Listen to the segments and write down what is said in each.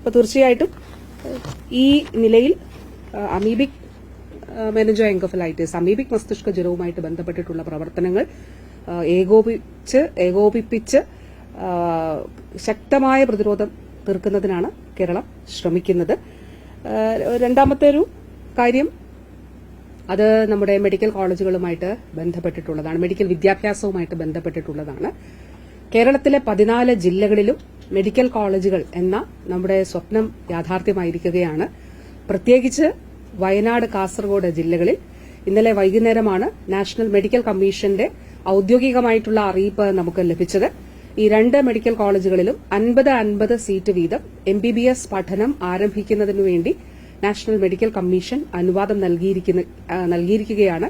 അപ്പോൾ തീർച്ചയായിട്ടും ഈ നിലയിൽ അമീബിക് മെനജോ എൻകഫലൈറ്റിസ് അമീബിക് മസ്തിഷ്ക ജ്വരവുമായിട്ട് ബന്ധപ്പെട്ടിട്ടുള്ള പ്രവർത്തനങ്ങൾ ഏകോപിച്ച് ഏകോപിപ്പിച്ച് ശക്തമായ പ്രതിരോധം തീർക്കുന്നതിനാണ് കേരളം ശ്രമിക്കുന്നത്. രണ്ടാമത്തെ ഒരു കാര്യം അത് നമ്മുടെ മെഡിക്കൽ കോളേജുകളുമായിട്ട് ബന്ധപ്പെട്ടിട്ടുള്ളതാണ് മെഡിക്കൽ വിദ്യാഭ്യാസവുമായിട്ട് ബന്ധപ്പെട്ടിട്ടുള്ളതാണ്. കേരളത്തിലെ പതിനാല് ജില്ലകളിലും മെഡിക്കൽ കോളേജുകൾ എന്ന നമ്മുടെ സ്വപ്നം യാഥാർത്ഥ്യമായിരിക്കുകയാണ്. പ്രത്യേകിച്ച് വയനാട് കാസർഗോഡ് ജില്ലകളിൽ ഇന്നലെ വൈകുന്നേരമാണ് നാഷണൽ മെഡിക്കൽ കമ്മീഷന്റെ ഔദ്യോഗികമായിട്ടുള്ള അറിയിപ്പ് നമുക്ക് ലഭിച്ചത്. ഈ രണ്ട് മെഡിക്കൽ കോളേജുകളിലും അൻപത് അൻപത് സീറ്റ് വീതം എം ബി ബി എസ് പഠനം ആരംഭിക്കുന്നതിനു വേണ്ടി നാഷണൽ മെഡിക്കൽ കമ്മീഷൻ അനുവാദം നൽകിയിരിക്കുകയാണ്.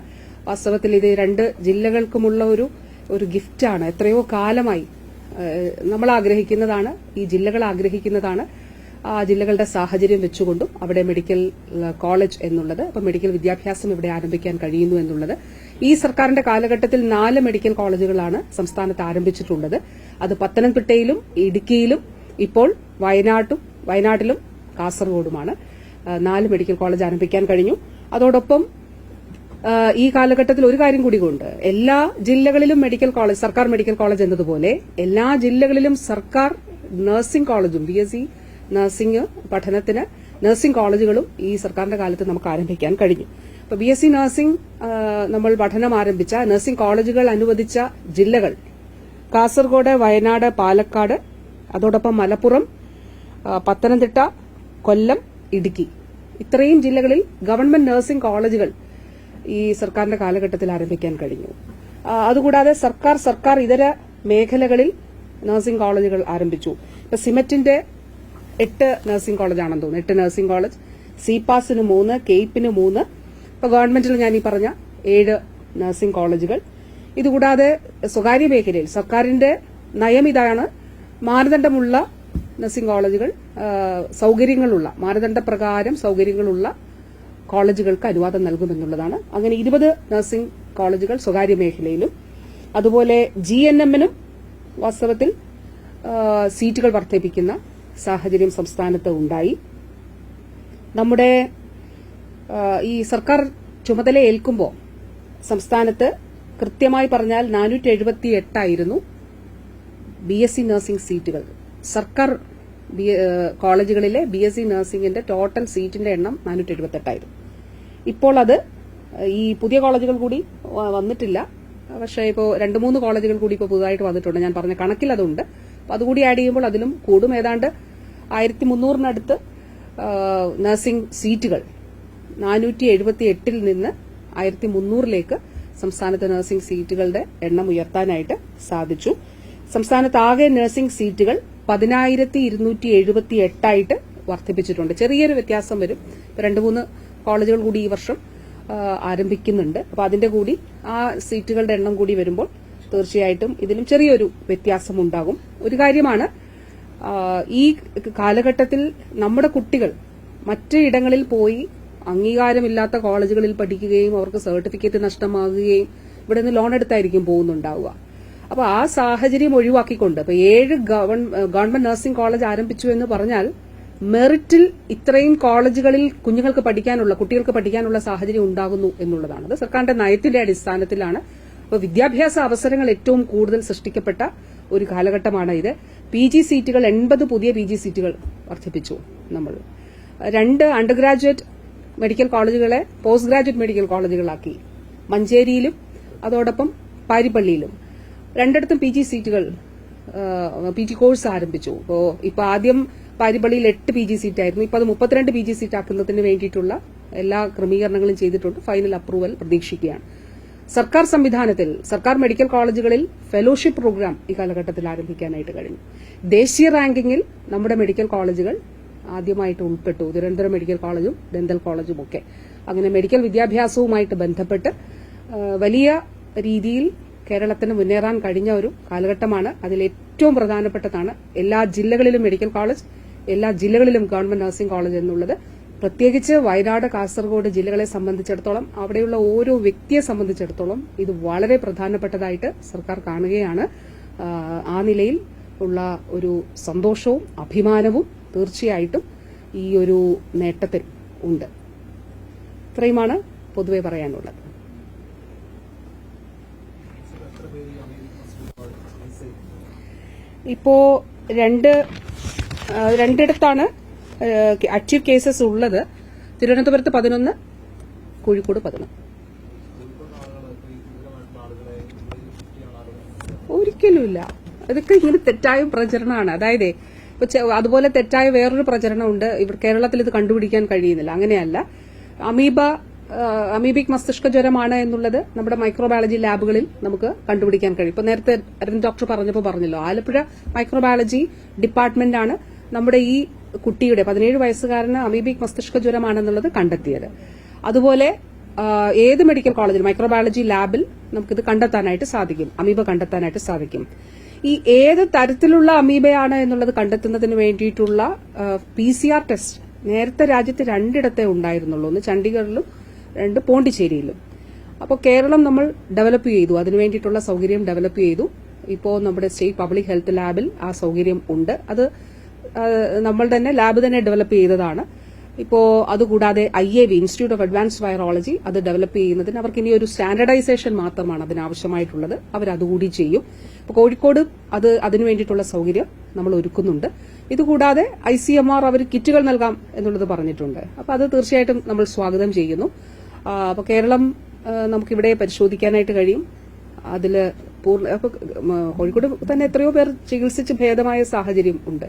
വാസ്തവത്തിൽ ഇത് രണ്ട് ജില്ലകൾക്കുമുള്ള ഒരു ഒരു ഗിഫ്റ്റാണ്. എത്രയോ കാലമായി നമ്മൾ ആഗ്രഹിക്കുന്നതാണ് ഈ ജില്ലകൾ ആഗ്രഹിക്കുന്നതാണ്. ആ ജില്ലകളുടെ സാഹചര്യം വെച്ചുകൊണ്ടും അവിടെ മെഡിക്കൽ കോളേജ് എന്നുള്ളത് അപ്പം മെഡിക്കൽ വിദ്യാഭ്യാസം ഇവിടെ ആരംഭിക്കാൻ കഴിയുന്നു എന്നുള്ളത്. ഈ സർക്കാരിന്റെ കാലഘട്ടത്തിൽ നാല് മെഡിക്കൽ കോളേജുകളാണ് സംസ്ഥാനത്ത് ആരംഭിച്ചിട്ടുള്ളത്. അത് പത്തനംതിട്ടയിലും ഇടുക്കിയിലും ഇപ്പോൾ വയനാട്ടും വയനാട്ടിലും കാസർഗോഡുമാണ്. നാല് മെഡിക്കൽ കോളേജ് ആരംഭിക്കാൻ കഴിഞ്ഞു. അതോടൊപ്പം ഈ കാലഘട്ടത്തിൽ ഒരു കാര്യം കൂടി കൊണ്ട് എല്ലാ ജില്ലകളിലും മെഡിക്കൽ കോളേജ് സർക്കാർ മെഡിക്കൽ കോളേജ് എന്നതുപോലെ എല്ലാ ജില്ലകളിലും സർക്കാർ നഴ്സിംഗ് കോളേജും ബി എസ് സി നഴ്സിംഗ് പഠനത്തിന് നഴ്സിംഗ് കോളേജുകളും ഈ സർക്കാരിന്റെ കാലത്ത് നമുക്ക് ആരംഭിക്കാൻ കഴിഞ്ഞു. ഇപ്പൊ ബി എസ് സി നഴ്സിംഗ് നമ്മൾ പഠനം ആരംഭിച്ച നഴ്സിംഗ് കോളേജുകൾ അനുവദിച്ച ജില്ലകൾ കാസർഗോഡ് വയനാട് പാലക്കാട് അതോടൊപ്പം മലപ്പുറം പത്തനംതിട്ട കൊല്ലം ഇടുക്കി. ഇത്രയും ജില്ലകളിൽ ഗവൺമെന്റ് നഴ്സിംഗ് കോളേജുകൾ ഈ സർക്കാരിന്റെ കാലഘട്ടത്തിൽ ആരംഭിക്കാൻ കഴിഞ്ഞു. അതുകൂടാതെ സർക്കാർ സർക്കാർ ഇതര മേഖലകളിൽ നഴ്സിംഗ് കോളേജുകൾ ആരംഭിച്ചു. ഇപ്പൊ സിമറ്റിന്റെ എട്ട് നഴ്സിംഗ് കോളേജാണെന്ന് തോന്നുന്നു. എട്ട് നഴ്സിംഗ് കോളേജ് സി സിപാസിന് മൂന്ന് കെയ്പിന് മൂന്ന്. ഇപ്പൊ ഗവൺമെന്റിൽ ഞാൻ ഈ പറഞ്ഞ ഏഴ് നഴ്സിംഗ് കോളേജുകൾ ഇതുകൂടാതെ സ്വകാര്യ മേഖലയിൽ സർക്കാരിന്റെ നയം ഇതാണ് മാനദണ്ഡമുള്ള നഴ്സിംഗ് കോളേജുകൾ സൗകര്യങ്ങളുള്ള മാനദണ്ഡപ്രകാരം സൗകര്യങ്ങളുള്ള കോളേജുകൾക്ക് അനുവാദം നൽകുമെന്നുള്ളതാണ്. അങ്ങനെ ഇരുപത് നഴ്സിംഗ് കോളേജുകൾ സ്വകാര്യ മേഖലയിലും അതുപോലെ ജി എൻ എമ്മിനും വാസ്തവത്തിൽ സീറ്റുകൾ വർദ്ധിപ്പിക്കുന്ന സാഹചര്യം സംസ്ഥാനത്ത് ഉണ്ടായി. നമ്മുടെ ഈ സർക്കാർ ചുമതല ഏൽക്കുമ്പോൾ സംസ്ഥാനത്ത് കൃത്യമായി പറഞ്ഞാൽ നാനൂറ്റി എഴുപത്തി എട്ടായിരുന്നു ബി എസ് സി നഴ്സിംഗ് സീറ്റുകൾ. സർക്കാർ കോളേജുകളിലെ ബി എസ് സി നഴ്സിംഗിന്റെ ടോട്ടൽ സീറ്റിന്റെ എണ്ണം നാനൂറ്റി എഴുപത്തെട്ടായിരുന്നു ഇപ്പോൾ അത് ഈ പുതിയ കോളേജുകൾ കൂടി വന്നിട്ടില്ല. പക്ഷേ ഇപ്പോൾ രണ്ട് മൂന്ന് കോളേജുകൾ കൂടി ഇപ്പോൾ പുതുതായിട്ട് വന്നിട്ടുണ്ട്. ഞാൻ പറഞ്ഞ കണക്കിൽ അതുണ്ട്. അപ്പോൾ അതുകൂടി ആഡ് ചെയ്യുമ്പോൾ അതിലും കൂടും. ഏതാണ്ട് ആയിരത്തി മുന്നൂറിനടുത്ത് നഴ്സിംഗ് സീറ്റുകൾ നാനൂറ്റി എഴുപത്തി എട്ടിൽ നിന്ന് ആയിരത്തി മുന്നൂറിലേക്ക് സംസ്ഥാനത്ത് നഴ്സിംഗ് സീറ്റുകളുടെ എണ്ണം ഉയർത്താനായിട്ട് സാധിച്ചു. സംസ്ഥാനത്ത് ആകെ നഴ്സിംഗ് സീറ്റുകൾ പതിനായിരത്തി ഇരുന്നൂറ്റി എഴുപത്തി എട്ടായിട്ട് വർദ്ധിപ്പിച്ചിട്ടുണ്ട്. ചെറിയൊരു വ്യത്യാസം വരും. രണ്ട് മൂന്ന് കോളേജുകൾ കൂടി ഈ വർഷം ആരംഭിക്കുന്നുണ്ട്. അപ്പൊ അതിന്റെ കൂടി ആ സീറ്റുകളുടെ എണ്ണം കൂടി വരുമ്പോൾ തീർച്ചയായിട്ടും ഇതിലും ചെറിയൊരു വ്യത്യാസം ഉണ്ടാകും ഒരു കാര്യമാണ് ഈ കാലഘട്ടത്തിൽ നമ്മുടെ കുട്ടികൾ മറ്റ് ഇടങ്ങളിൽ പോയി അംഗീകാരമില്ലാത്ത കോളേജുകളിൽ പഠിക്കുകയും അവർക്ക് സർട്ടിഫിക്കറ്റ് നഷ്ടമാകുകയും ഇവിടെ നിന്ന് ലോൺ എടുത്തായിരിക്കും പോകുന്നുണ്ടാവുക. അപ്പൊ ആ സാഹചര്യം ഒഴിവാക്കിക്കൊണ്ട് ഇപ്പൊ ഏഴ് ഗവൺ- ഗവൺമെന്റ് നഴ്സിംഗ് കോളേജ് ആരംഭിച്ചു എന്ന് പറഞ്ഞാൽ മെറിറ്റിൽ ഇത്രയും കോളേജുകളിൽ കുഞ്ഞുങ്ങൾക്ക് പഠിക്കാനുള്ള കുട്ടികൾക്ക് പഠിക്കാനുള്ള സാഹചര്യം ഉണ്ടാകുന്നു എന്നുള്ളതാണ്. അത് സർക്കാരിന്റെ നയത്തിന്റെ അടിസ്ഥാനത്തിലാണ്. അപ്പോൾ വിദ്യാഭ്യാസ അവസരങ്ങൾ ഏറ്റവും കൂടുതൽ സൃഷ്ടിക്കപ്പെട്ട ഒരു കാലഘട്ടമാണ് ഇത്. പി ജി സീറ്റുകൾ എൺപത് പുതിയ പി ജി സീറ്റുകൾ വർദ്ധിപ്പിച്ചു നമ്മൾ. രണ്ട് അണ്ടർ ഗ്രാജുവേറ്റ് മെഡിക്കൽ കോളേജുകളെ പോസ്റ്റ് ഗ്രാജുവേറ്റ് മെഡിക്കൽ കോളേജുകളാക്കി. മഞ്ചേരിയിലും അതോടൊപ്പം പാരിപ്പള്ളിയിലും. രണ്ടിടത്തും പി ജി സീറ്റുകൾ പി ജി കോഴ്സ് ആരംഭിച്ചു. ഇപ്പോ ഇപ്പോൾ ആദ്യം പാരിപ്പള്ളിയിൽ എട്ട് പി ജി സീറ്റ് ആയിരുന്നു ഇപ്പൊ അത് മുപ്പത്തിരണ്ട് പി ജി സീറ്റ് ആക്കുന്നതിന് വേണ്ടിയിട്ടുള്ള എല്ലാ ക്രമീകരണങ്ങളും ചെയ്തിട്ടുണ്ട്. ഫൈനൽ അപ്രൂവൽ പ്രതീക്ഷിക്കുകയാണ്. സർക്കാർ സംവിധാനത്തിൽ സർക്കാർ മെഡിക്കൽ കോളേജുകളിൽ ഫെലോഷിപ്പ് പ്രോഗ്രാം ഈ കാലഘട്ടത്തിൽ ആരംഭിക്കാനായിട്ട് കഴിഞ്ഞു. ദേശീയ റാങ്കിങ്ങിൽ നമ്മുടെ മെഡിക്കൽ കോളേജുകൾ ആദ്യമായിട്ട് ഉൾപ്പെട്ടു. തിരുവനന്തപുരം മെഡിക്കൽ കോളേജും ഡെന്തൽ കോളേജും ഒക്കെ. അങ്ങനെ മെഡിക്കൽ വിദ്യാഭ്യാസവുമായിട്ട് ബന്ധപ്പെട്ട് വലിയ രീതിയിൽ കേരളത്തിന് മുന്നേറാൻ കഴിഞ്ഞ ഒരു കാലഘട്ടമാണ്. അതിൽ ഏറ്റവും പ്രധാനപ്പെട്ടതാണ് എല്ലാ ജില്ലകളിലും മെഡിക്കൽ കോളേജ് എല്ലാ ജില്ലകളിലും ഗവൺമെന്റ് നഴ്സിംഗ് കോളേജ് എന്നുള്ളത്. പ്രത്യേകിച്ച് വയനാട് കാസർഗോഡ് ജില്ലകളെ സംബന്ധിച്ചിടത്തോളം അവിടെയുള്ള ഓരോ വ്യക്തിയെ സംബന്ധിച്ചിടത്തോളം ഇത് വളരെ പ്രധാനപ്പെട്ടതായിട്ട് സർക്കാർ കാണുകയാണ്. ആ, നിലയിൽ ഉള്ള ഒരു സന്തോഷവും അഭിമാനവും തീർച്ചയായിട്ടും ഈ ഒരു നേട്ടത്തിൽ ഉണ്ട്. ഇത്രയുമാണ് പൊതുവെ പറയാനുള്ളത്. ഇപ്പോ രണ്ട് രണ്ടിടത്താണ് ആക്റ്റീവ് കേസസ് ഉള്ളത്. തിരുവനന്തപുരത്ത് പതിനൊന്ന് കോഴിക്കോട് പതിനൊന്ന്. ഒരിക്കലുമില്ല. അതൊക്കെ ഇങ്ങനെ തെറ്റായ പ്രചരണമാണ്. അതായത് അതുപോലെ തെറ്റായ വേറൊരു പ്രചരണമുണ്ട്. ഇവർ കേരളത്തിൽ ഇത് കണ്ടുപിടിക്കാൻ കഴിയുന്നില്ല. അങ്ങനെയല്ല. അമീബ അമീബിക് മസ്തിഷ്ക ജ്വരമാണ് എന്നുള്ളത് നമ്മുടെ മൈക്രോബയോളജി ലാബുകളിൽ നമുക്ക് കണ്ടുപിടിക്കാൻ കഴിയും. ഇപ്പൊ നേരത്തെ ഡോക്ടർ പറഞ്ഞപ്പോൾ പറഞ്ഞല്ലോ ആലപ്പുഴ മൈക്രോബയോളജി ഡിപ്പാർട്ട്മെന്റാണ് നമ്മുടെ ഈ കുട്ടിയുടെ പതിനേഴ് വയസ്സുകാരന് അമീബിക് മസ്തിഷ്ക ജ്വരമാണെന്നുള്ളത് കണ്ടെത്തിയത്. അതുപോലെ ഏത് മെഡിക്കൽ കോളേജിൽ മൈക്രോബയോളജി ലാബിൽ നമുക്കിത് കണ്ടെത്താനായിട്ട് സാധിക്കും. അമീബ കണ്ടെത്താനായിട്ട് സാധിക്കും. ഈ ഏത് തരത്തിലുള്ള അമീബയാണ് എന്നുള്ളത് കണ്ടെത്തുന്നതിന് വേണ്ടിയിട്ടുള്ള പി സി ആർ ടെസ്റ്റ് നേരത്തെ രാജ്യത്ത് രണ്ടിടത്തേ ഉണ്ടായിരുന്നുള്ളൂ. ഒന്ന് ചണ്ഡീഗഡിലും രണ്ട് പോണ്ടിച്ചേരിയിലും. അപ്പോൾ കേരളം നമ്മൾ ഡെവലപ്പ് ചെയ്തു. അതിനു വേണ്ടിയിട്ടുള്ള സൗകര്യം ഡെവലപ്പ് ചെയ്തു. ഇപ്പോൾ നമ്മുടെ സ്റ്റേറ്റ് പബ്ലിക് ഹെൽത്ത് ലാബിൽ ആ സൗകര്യം ഉണ്ട്. അത് നമ്മൾ തന്നെ ലാബ് തന്നെ ഡെവലപ്പ് ചെയ്തതാണ്. ഇപ്പോൾ അതുകൂടാതെ I A V institute of advanced virology അത് ഡെവലപ്പ് ചെയ്യുന്നതിന് അവർക്ക് ഇനി ഒരു സ്റ്റാൻഡർഡൈസേഷൻ മാത്രമാണ് അതിനാവശ്യമായിട്ടുള്ളത്. അവരതുകൂടി ചെയ്യും. ഇപ്പോൾ കോഴിക്കോട് അത് അതിനു വേണ്ടിയിട്ടുള്ള സൗകര്യം നമ്മൾ ഒരുക്കുന്നുണ്ട്. ഇതുകൂടാതെ ഐ സി എം ആർ അവർ കിറ്റുകൾ നൽകാം എന്നുള്ളത് പറഞ്ഞിട്ടുണ്ട്. അപ്പോൾ അത് തീർച്ചയായിട്ടും നമ്മൾ സ്വാഗതം ചെയ്യുന്നു. അപ്പോൾ കേരളം നമുക്കിവിടെ പരിശോധിക്കാനായിട്ട് കഴിയും. അതിൽ പൂർണ കോഴിക്കോട് തന്നെ എത്രയോ പേർ ചികിത്സിച്ച് ഭേദമായ സാഹചര്യം ഉണ്ട്.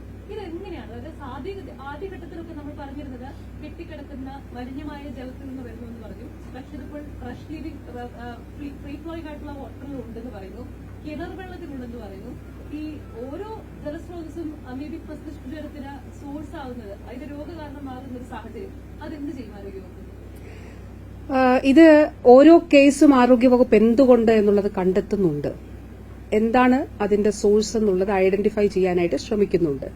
ഇത് എങ്ങനെയാണ് അതായത് ആദ്യ ആദ്യഘട്ടത്തിലൊക്കെ നമ്മൾ പറഞ്ഞിരുന്നത് കെട്ടിക്കിടക്കുന്ന മലിനമായ ജലത്തിൽ നിന്ന് വരുന്നു എന്ന് പറഞ്ഞു. പക്ഷെ ഇതിപ്പോൾ ഫ്രഷ് ലിവിംഗ് ഫ്രീ ഫ്ലോയിങ് ആയിട്ടുള്ള വാട്ടറിൽ ഉണ്ടെന്ന് പറയുന്നു. കിണർ വെള്ളത്തിലുണ്ടെന്ന് പറയുന്നു. ഈ ഓരോ ജലസ്രോതസ്സും അമീബിക് മസ്തിഷ്ക ജ്വരത്തിന് സോഴ്സ് ആകുന്നത് അതിന്റെ രോഗകാരണമാകുന്ന ഒരു സാഹചര്യം. അതെന്ത് ചെയ്യും ഇത് ഓരോ കേസും ആരോഗ്യവകുപ്പ് എന്തുകൊണ്ട് എന്നുള്ളത് കണ്ടെത്തുന്നുണ്ട്. എന്താണ് അതിന്റെ സോഴ്സ് എന്നുള്ളത് ഐഡന്റിഫൈ ചെയ്യാനായിട്ട് ശ്രമിക്കുന്നുണ്ട്.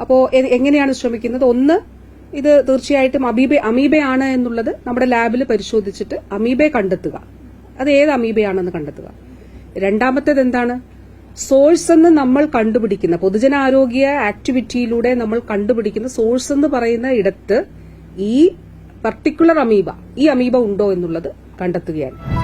അപ്പോ എ- എങ്ങനെയാണ് ശ്രമിക്കുന്നത്? ഒന്ന് ഇത് തീർച്ചയായിട്ടും അമീബ അമീബയാണ് എന്നുള്ളത് നമ്മുടെ ലാബിൽ പരിശോധിച്ചിട്ട് അമീബയെ കണ്ടെത്തുക. അത് ഏത് അമീബയാണെന്ന് കണ്ടെത്തുക. രണ്ടാമത്തേത് എന്താണ്? സോഴ്സ് എന്ന് നമ്മൾ കണ്ടുപിടിക്കുന്ന പൊതുജനാരോഗ്യ ആക്ടിവിറ്റിയിലൂടെ നമ്മൾ കണ്ടുപിടിക്കുന്ന സോഴ്സ് എന്ന് പറയുന്ന ഇടത്ത് ഈ പർട്ടിക്കുലർ അമീബ ഈ അമീബ ഉണ്ടോ എന്നുള്ളത് കണ്ടെത്തുകയാണ്.